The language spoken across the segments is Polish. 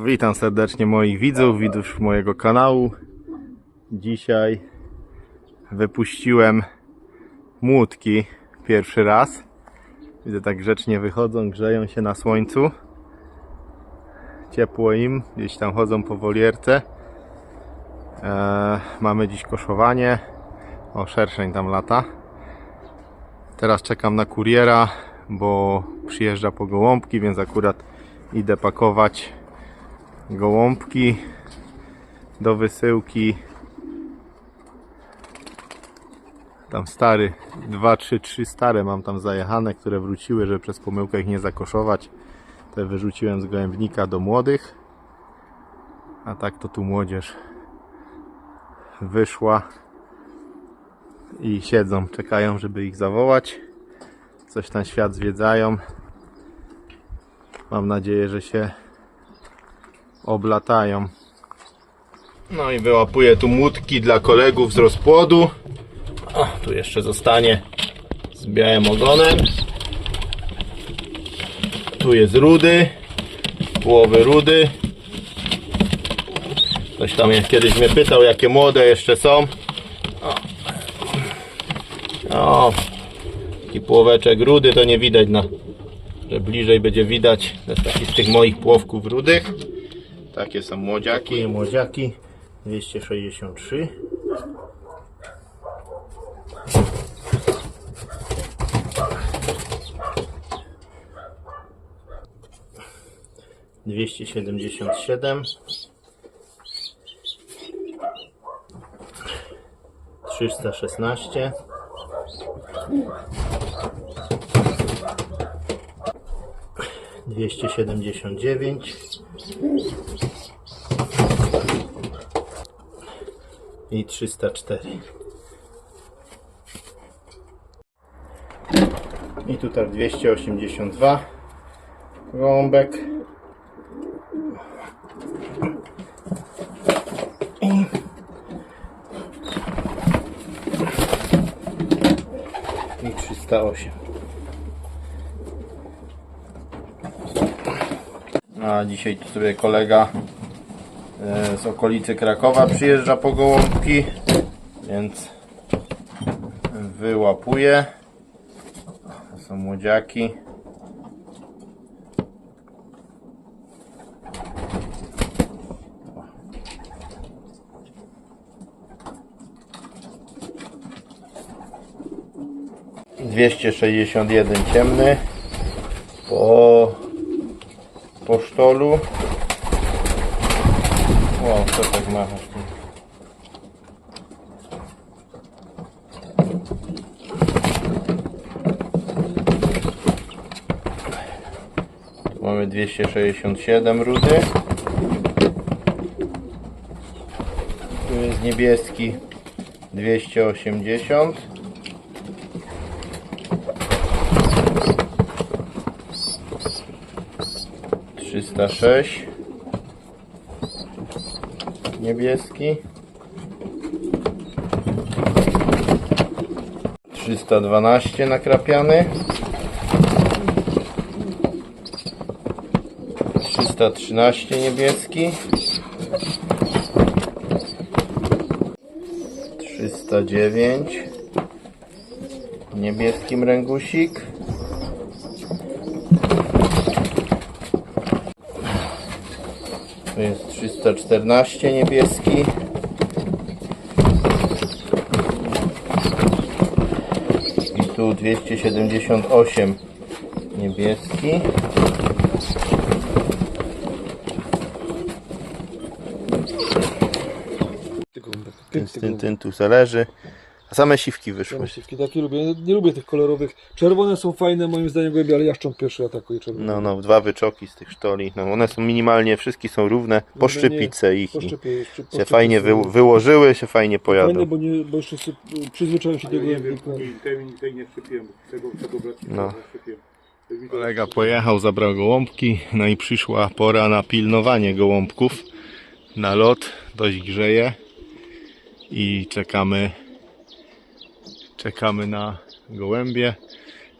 Witam serdecznie moich widzów, widzów mojego kanału. Dzisiaj wypuściłem młódki pierwszy raz. Widzę tak grzecznie wychodzą, grzeją się na słońcu. Ciepło im, gdzieś tam chodzą po wolierce. Eee, mamy dziś koszowanie. O, szerszeń tam lata. Teraz czekam na kuriera, bo przyjeżdża po gołąbki, więc akurat idę pakować gołąbki do wysyłki. Tam stary, 2, 3, 3 stare mam tam zajechane, które wróciły, żeby przez pomyłkę ich nie zakoszować. Te wyrzuciłem z gołębnika do młodych. A tak to tu młodzież wyszła i siedzą, czekają, żeby ich zawołać. Coś tam świat zwiedzają. Mam nadzieję, że się oblatają. No i wyłapuję tu młódki dla kolegów z rozpłodu. O, tu jeszcze zostanie z białym ogonem. Tu jest rudy, połowy rudy. Ktoś tam kiedyś mnie pytał, jakie młode jeszcze są. O, o taki połoweczek rudy to nie widać na, że bliżej będzie widać. To jest taki z tych moich płowków rudych. Takie są młodziaki. Młodziaki 263. Dwieście siedemdziesiąt siedem, trzysta szesnaście, dwieście siedemdziesiąt dziewięć. I 304. I tutaj 282 gołąbek. I i 308. A dzisiaj tu sobie kolega z okolicy Krakowa przyjeżdża po gołąbki, więc wyłapuje. To są młodziaki. Dwieście sześćdziesiąt jeden ciemny po, po sztolu. Co tak machasz? Mamy 267 rudy. Tu jest niebieski 280. Trzysta sześć niebieski. 312 nakrapiany. 313 niebieski. 309 niebieski mręgusik. Tu jest 314 niebieski. I tu 278 niebieski. Ten, ten tu zależy. Same siwki wyszły. Jamaszywki, takie lubię. Nie lubię tych kolorowych. Czerwone są fajne moim zdaniem głębie, ale jaszcząb pierwszy atakuje czerwone. No, no, dwa wyczoki z tych sztoli. No, one są minimalnie, wszystkie są równe. Poszczypice ich i Poszczepię, się fajnie wy, wyłożyły, się fajnie Fajne, pojadą. bo, nie, bo jeszcze sy- przyzwyczaiłem się do Ja nie wiem, tej, tej, nie szczepiłem, tego, tego No. Kolega pojechał, zabrał gołąbki, no i przyszła pora na pilnowanie gołąbków. Na lot, dość grzeje i czekamy, czekamy na gołębie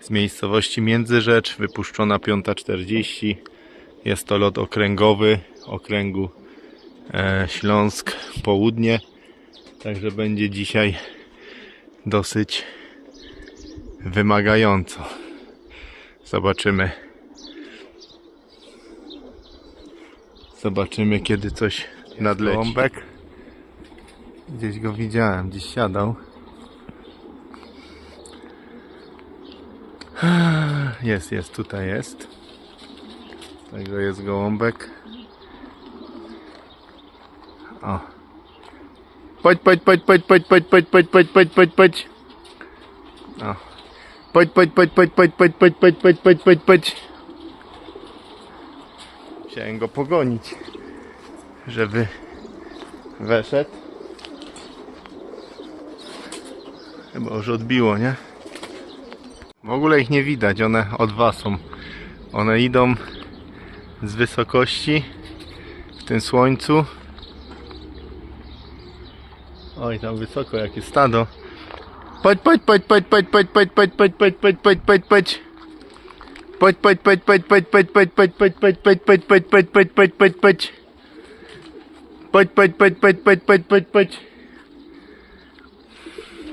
z miejscowości Międzyrzecz, wypuszczona 5.40. Jest to lot okręgowy okręgu e, Śląsk Południe. Także będzie dzisiaj dosyć wymagająco. Zobaczymy. Zobaczymy kiedy coś nadleci. Gdzieś go widziałem, gdzieś siadał. Jest, jest, tutaj jest. Także jest gołąbek. O. Podź, podź, podź, podź, podź, podź, podź, podź, podź, podź, podź, podź. O. Podź, podź, podź, podź, podź, podź, podź, podź, podź, podź, podź, podź. Chciałem go pogonić, żeby weszedł. Chyba już odbiło, nie? W ogóle ich nie widać, one od was są. One idą z wysokości w tym słońcu. Oj, tam wysoko jakie stado. Podź, podź, podź, podź, podź, podź, podź, podź, podź, podź, podź, podź, podź. Podź, podź, podź, podź, podź, podź, podź, podź, podź, podź, podź, podź, podź, podź, podź, podź, podź, podź. Podź, podź, podź, podź, podź, podź, podź, podź.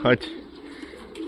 Chodź.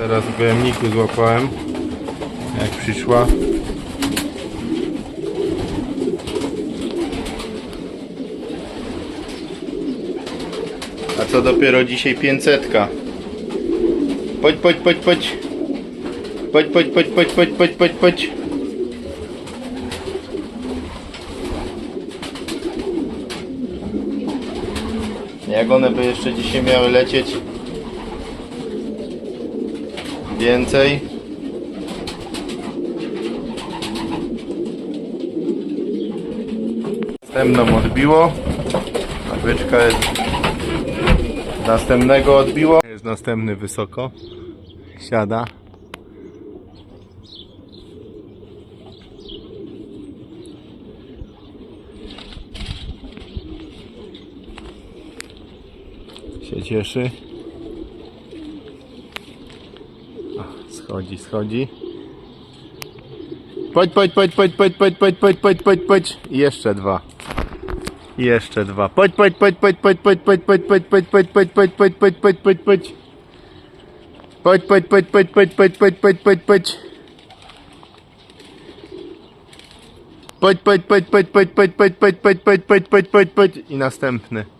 Teraz w BM-niku złapałem, jak przyszła. A co dopiero dzisiaj 500. -ka. Chodź, chodź, chodź, chodź. Chodź, chodź, chodź, chodź, chodź, chodź, chodź. Jak one by jeszcze dzisiaj miały lecieć, Więcej. Następną odbiło. Byczka jest następnego odbiło. Jest następny wysoko. Siada. Się cieszy. O, schodzi, schodzi. Podź, podź, podź, podź, podź, podź, podź, podź, podź, podź. I Jeszcze dwa. Jeszcze dwa. Podź, podź, podź, podź, podź, podź, podź, podź, podź, podź, podź, podź, podź, podź, podź, podź, podź. Podź, podź, podź, podź, podź, podź, podź, podź, podź, podź. Podź, podź, podź, podź, podź, podź, podź, podź, podź, podź, podź, podź, podź, podź. I następny.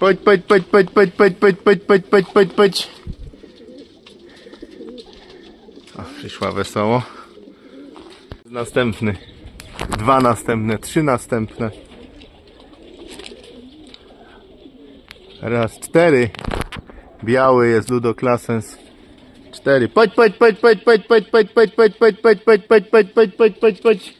Podź, podź, podź, podź, podź, podź, podź, podź, podź, podź, podź, podź. O, przyszła wesoło. Następny. Dwa następne, trzy następne. Raz, cztery. Biały jest ludoklasens. Cztery. Podź, podź, podź, podź, podź, podź, podź, podź, podź, podź, podź, podź, podź, podź, podź, podź, podź,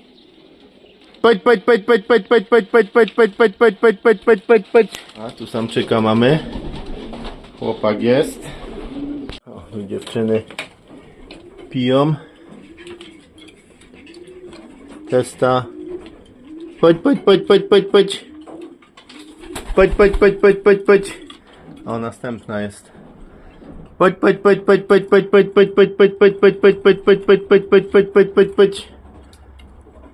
Podź, podź, podź, podź, podź, podź, podź, podź, podź, podź, podź, podź, podź, podź, podź, podź. A tu samczyka mamy. Chłopak jest. O, tu dziewczyny piją. Testa. Podź, podź, podź, podź, podź, podź. Podź, podź, podź, podź, podź, podź. O, następna jest. Podź, podź, podź, podź, podź, podź, podź, podź, podź, podź, podź, podź, podź, podź, podź, podź, podź.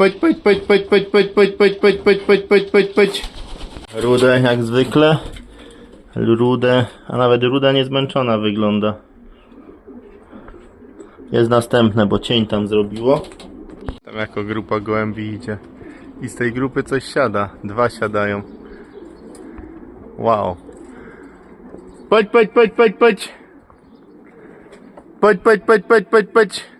Podź, podź, podź, podź, podź, podź, podź, podź, podź, podź, podź, podź, podź, podź. Rude jak zwykle. Rude, a nawet ruda niezmęczona wygląda. Jest następne, bo cień tam zrobiło. Tam jako grupa gołębi idzie. I z tej grupy coś siada. Dwa siadają. Wow. Podź, podź, podź, podź, podź. Podź, podź, podź, podź, podź, podź.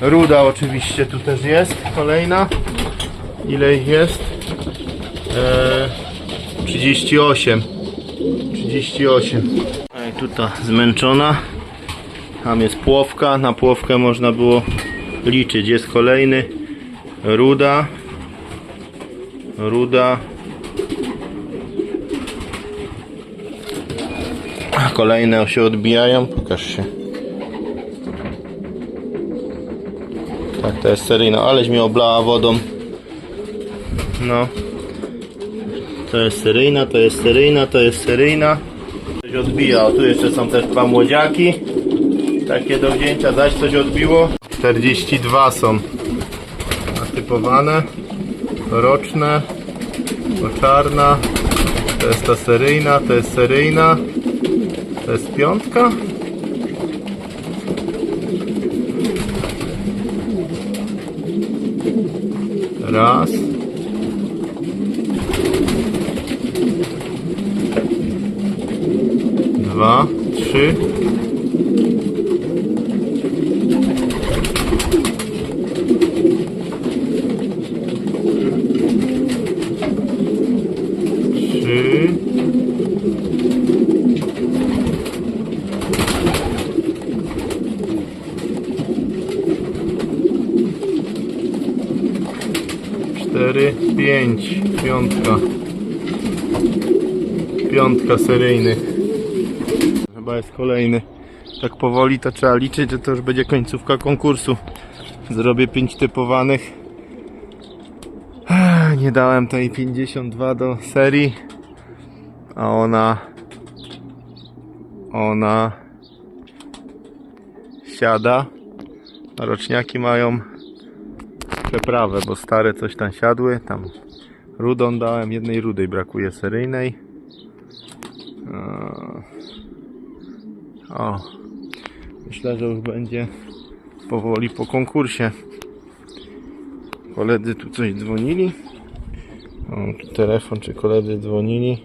Ruda oczywiście tu też jest. Kolejna. Ile ich jest? Eee, 38. 38. Ej, tutaj zmęczona. Tam jest płowka. Na płowkę można było liczyć. Jest kolejny. Ruda. Ruda. Kolejne się odbijają. Pokaż się. Tak, to jest seryjna. Aleś mnie oblała wodą. No. To jest seryjna, to jest seryjna, to jest seryjna. Coś odbija. O, tu jeszcze są też dwa młodziaki. Takie do wzięcia. Zaś coś odbiło. 42 są natypowane. Roczne. Czarna. To jest ta seryjna, to jest seryjna. To jest piątka. Raz. Dwa, trzy. Piątka seryjnych. Chyba jest kolejny. Tak powoli to trzeba liczyć, że to już będzie końcówka konkursu. Zrobię pięć typowanych. Ech, Nie dałem tej 52 do serii. A ona... Ona... Siada. Roczniaki mają przeprawę, bo stare coś tam siadły. Tam rudą dałem, jednej rudej brakuje seryjnej. O, myślę, że już będzie powoli po konkursie. Koledzy tu coś dzwonili. O, tu telefon, czy koledzy dzwonili?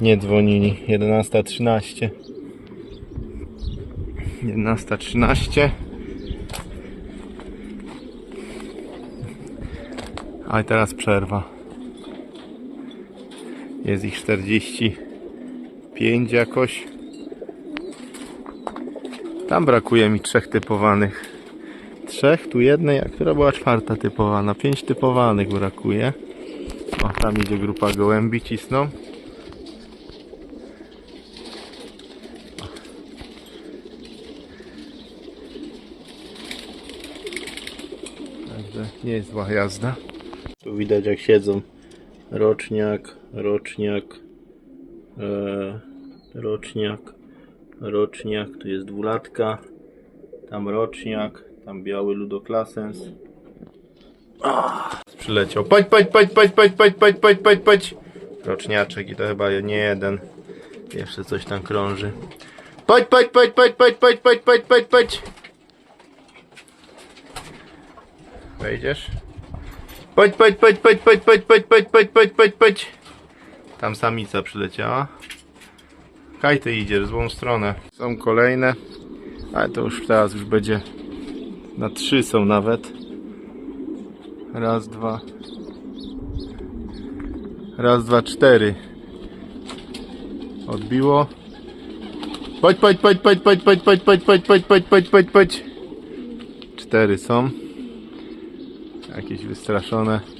Nie dzwonili. 11.13. 11.13. A teraz przerwa. Jest ich pięć jakoś. Tam brakuje mi trzech typowanych. Trzech, tu jednej, a która była czwarta typowana. Pięć typowanych brakuje. O, tam idzie grupa gołębi, cisną. Także nie jest zła jazda. Tu widać jak siedzą roczniak, roczniak, roczniak, roczniak, tu jest dwulatka, tam roczniak, tam biały ludoklasens. Przyleciał. Paść, paść, paść, paść, paść, paść, paść, paść, paść, paść. Roczniaczek i to chyba nie jeden. Jeszcze coś tam krąży. Paść, paść, paść, paść, paść, paść, paść, paść, paść, paść. Wejdziesz? Paść, paść, paść, paść, paść, paść, paść, paść, paść, paść, paść, paść. Tam samica przyleciała. Kaj ty idziesz złą stronę. Są kolejne. Ale to już teraz już będzie na trzy są nawet. Raz, dwa. Raz, dwa, cztery. Odbiło. Paść, paść, paść, paść, paść, paść, paść, paść, paść, paść, paść. Cztery są. Jakieś wystraszone.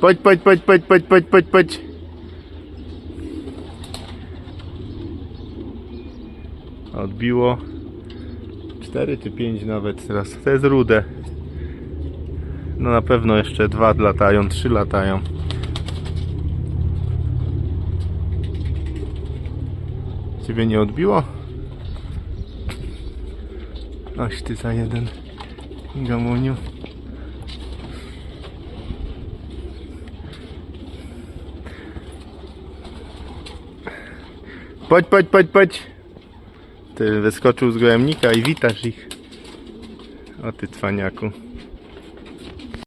Paść, paść, paść, paść, paść, paść, paść, paść. Odbiło. Cztery czy pięć nawet teraz. To jest rude. No na pewno jeszcze dwa latają, trzy latają. Ciebie nie odbiło? Aś ty za jeden gamuniu. Chodź, chodź, chodź, chodź. Ty wyskoczył z gołębnika i witasz ich. O ty cwaniaku.